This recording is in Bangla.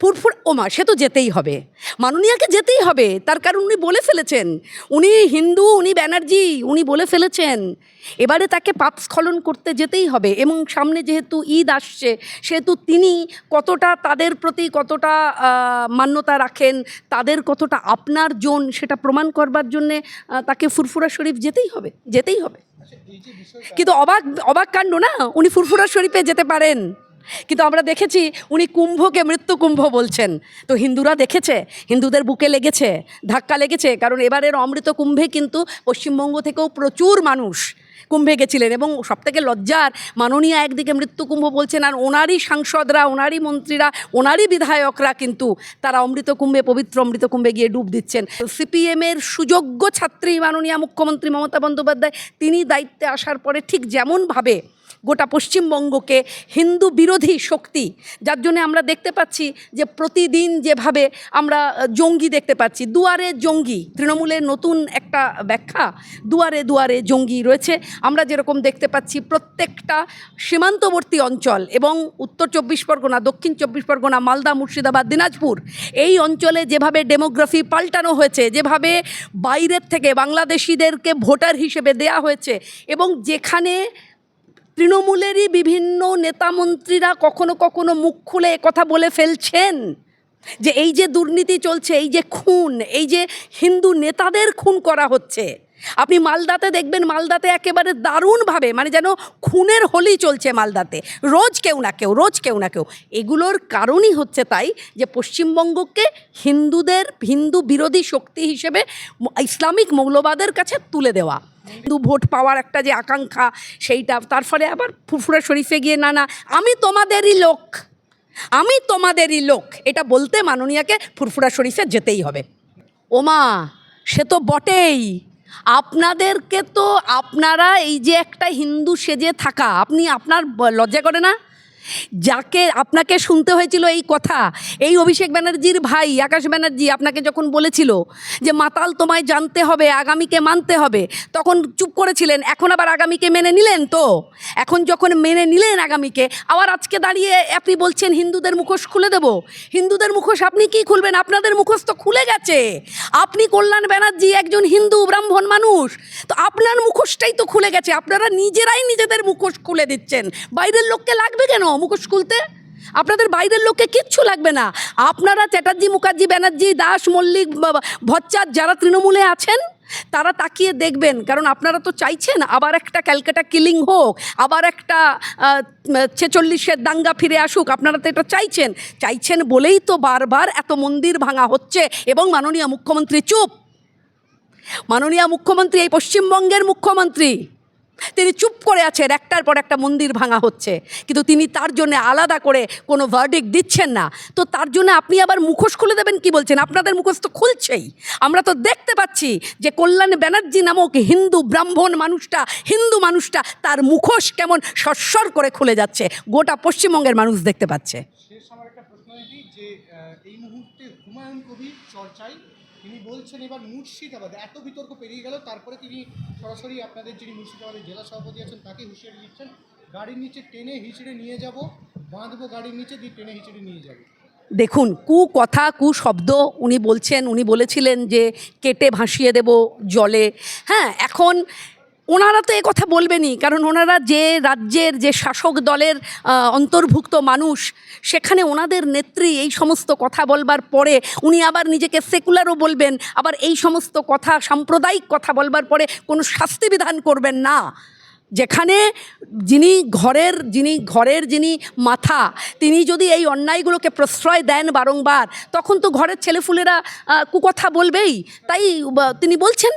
ফুরফুর ওমা সে তো যেতেই হবে। মাননীয়াকে যেতেই হবে তার কারণ উনি বলে ফেলেছেন। উনি হিন্দু উনি ব্যানার্জি উনি বলে ফেলেছেন। এবারে তাকে পাপ স্খলন করতে যেতেই হবে এবং সামনে যেহেতু ঈদ আসছে সেহেতু তিনি কতটা তাদের প্রতি কতটা মান্যতা রাখেন তাদের কতটা আপনার জন সেটা প্রমাণ করবার জন্যে তাকে ফুরফুরা শরীফ যেতেই হবে যেতেই হবে। কিন্তু অবাক অবাক কাণ্ড না? উনি ফুরফুরা শরীফে যেতে পারেন। কিন্তু আমরা দেখেছি উনি কুম্ভকে মৃত্যু কুম্ভ বলছেন। তো হিন্দুরা দেখেছে, হিন্দুদের বুকে লেগেছে, ধাক্কা লেগেছে, কারণ এবারের অমৃত কুম্ভে কিন্তু পশ্চিমবঙ্গ থেকেও প্রচুর মানুষ কুম্ভে গেছিলেন এবং সবথেকে লজ্জার মাননীয় একদিকে মৃত্যু কুম্ভ বলছেন আর ওনারই সাংসদরা, ওনারই মন্ত্রীরা, ওনারই বিধায়করা কিন্তু তারা অমৃত কুম্ভে, পবিত্র অমৃত কুম্ভে গিয়ে ডুব দিচ্ছেন। সিপিএমের সুযোগ্য ছাত্রী মাননীয় মুখ্যমন্ত্রী মমতা বন্দ্যোপাধ্যায়, তিনি দায়িত্বে আসার পরে ঠিক যেমনভাবে গোটা পশ্চিমবঙ্গকে হিন্দু বিরোধী শক্তি। যার জন্য আমরা দেখতে পাচ্ছি যে প্রতিদিন যেভাবে আমরা জঙ্গি দেখতে পাচ্ছি, দুয়ারে জঙ্গি। তৃণমূলের নতুন একটা ব্যাখ্যা, দুয়ারে দুয়ারে জঙ্গি রয়েছে। আমরা যেরকম দেখতে পাচ্ছি প্রত্যেকটা সীমান্তবর্তী অঞ্চল এবং উত্তর চব্বিশ পরগনা, দক্ষিণ চব্বিশ পরগনা, মালদা, মুর্শিদাবাদ, দিনাজপুর, এই অঞ্চলে যেভাবে ডেমোগ্রাফি পাল্টানো হয়েছে, যেভাবে বাইরের থেকে বাংলাদেশিদেরকে ভোটার হিসেবে দেয়া হয়েছে এবং যেখানে তৃণমূলেরই বিভিন্ন নেতামন্ত্রীরা কখনো কখনো মুখ খুলে কথা বলে ফেলছেন যে এই যে দুর্নীতি চলছে, এই যে খুন, এই যে হিন্দু নেতাদের খুন করা হচ্ছে। আপনি মালদাতে দেখবেন, মালদাতে একেবারে দারুণভাবে মানে যেন খুনের হোলি চলছে মালদাতে। রোজ কেউ না কেউ, রোজ কেউ না কেউ। এগুলোর কারণই হচ্ছে তাই যে পশ্চিমবঙ্গকে হিন্দুদের, হিন্দু বিরোধী শক্তি হিসেবে ইসলামিক মৌলবাদের কাছে তুলে দেওয়া। হিন্দু ভোট পাওয়ার একটা যে আকাঙ্ক্ষা, সেইটা, তার ফলে আবার ফুরফুরা শরীফে গিয়ে, না না, আমি তোমাদেরই লোক, আমি তোমাদেরই লোক। এটা বলতে মাননীয়াকে ফুরফুরা শরীফে যেতেই হবে। ওমা, সে তো বটেই। আপনাদেরকে তো আপনারা এই যে একটা হিন্দু সেজে থাকা আপনি আপনার লজ্জা করে না? যাকে আপনাকে শুনতে হয়েছিল এই কথা, এই অভিষেক ব্যানার্জির ভাই আকাশ ব্যানার্জি আপনাকে যখন বলেছিল যে, মাতাল, তোমায় জানতে হবে, আগামীকে মানতে হবে, তখন চুপ করেছিলেন, এখন আবার আগামীকে মেনে নিলেন তো? এখন যখন মেনে নিলেন আগামীকে, আবার আজকে দাঁড়িয়ে আপনি বলছেন, হিন্দুদের মুখোশ খুলে দেব। হিন্দুদের মুখোশ আপনি কি খুলবেন? আপনাদের মুখোশ তো খুলে গেছে। আপনি কল্যাণ ব্যানার্জি একজন হিন্দু ব্রাহ্মণ মানুষ তো আপনার মুখোশটাই তো খুলে গেছে। আপনারা নিজেরাই নিজেদের মুখোশ খুলে দিচ্ছেন। বাইরের লোককে লাগবে কেন মুখোশ খুলতে? আপনাদের বাইরের লোককে কিচ্ছু লাগবে না। আপনারা চ্যাটার্জি, মুখার্জি, ব্যানার্জি, দাস, মল্লিক ভট্টাচ যারা তৃণমূলে আছেন, তারা তাকিয়ে দেখবেন। কারণ আপনারা তো চাইছেন আবার একটা ক্যালকাটা কিলিং হোক, আবার একটা ছেচল্লিশের দাঙ্গা ফিরে আসুক। আপনারা তো এটা চাইছেন। চাইছেন বলেই তো বারবার এত মন্দির ভাঙা হচ্ছে এবং মাননীয় মুখ্যমন্ত্রী চুপ। মাননীয় মুখ্যমন্ত্রী, এই পশ্চিমবঙ্গের মুখ্যমন্ত্রী। তিনি চুপ করে আছেন, একটার পর একটা মন্দির ভাঙা হচ্ছে। কিন্তু তিনি তার জন্য আলাদা করে কোনো ভার্ডিক দিচ্ছেন না। তো তার জন্য আপনি আবার মুখোশ খুলে দেবেন কি বলছেন? আপনাদের মুখোশ তো খুলছেই। আমরা তো দেখতে পাচ্ছি যে কল্যাণ ব্যানার্জি নামক হিন্দু ব্রাহ্মণ মানুষটা, হিন্দু মানুষটা তার মুখোশ কেমন সস্বর করে খুলে যাচ্ছে। গোটা পশ্চিমবঙ্গের মানুষ দেখতে পাচ্ছে। তিনি বলছেন এবার মুর্শিদাবাদে, এত বিতর্ক পেরিয়ে গেল, তারপরে তিনি সরাসরি আপনাদের যিনি মুর্শিদাবাদের জেলা সভাপতি আছেন, তাকে হুঁশিয়ারি দিচ্ছেন, গাড়ির নিচে টেনে হিঁচড়ে নিয়ে যাব, বাঁধবো গাড়ির নিচে, দিয়ে টেনে হিঁচড়ে নিয়ে যাবে। দেখুন, কু কথা, কু শব্দ, উনি বলছেন, উনি বলেছিলেন যে কেটে ভাসিয়ে দেব জলে। হ্যাঁ এখন ওনারা তো এ কথা বলবেনই, কারণ ওনারা যে রাজ্যের, যে শাসক দলের অন্তর্ভুক্ত মানুষ, সেখানে ওনাদের নেত্রী এই সমস্ত কথা বলবার পরে উনি আবার নিজেকে সেকুলারও বলবেন, আবার এই সমস্ত কথা, সাম্প্রদায়িক কথা বলবার পরে কোনো শাস্তি বিধান করবেন না। যেখানে যিনি ঘরের যিনি ঘরের যিনি মাথা, তিনি যদি এই অন্যায়গুলোকে প্রশ্রয় দেন বারংবার, তখন তো ঘরের ছেলেফুলেরা কুকথা বলবেই। তাই তিনি বলছেন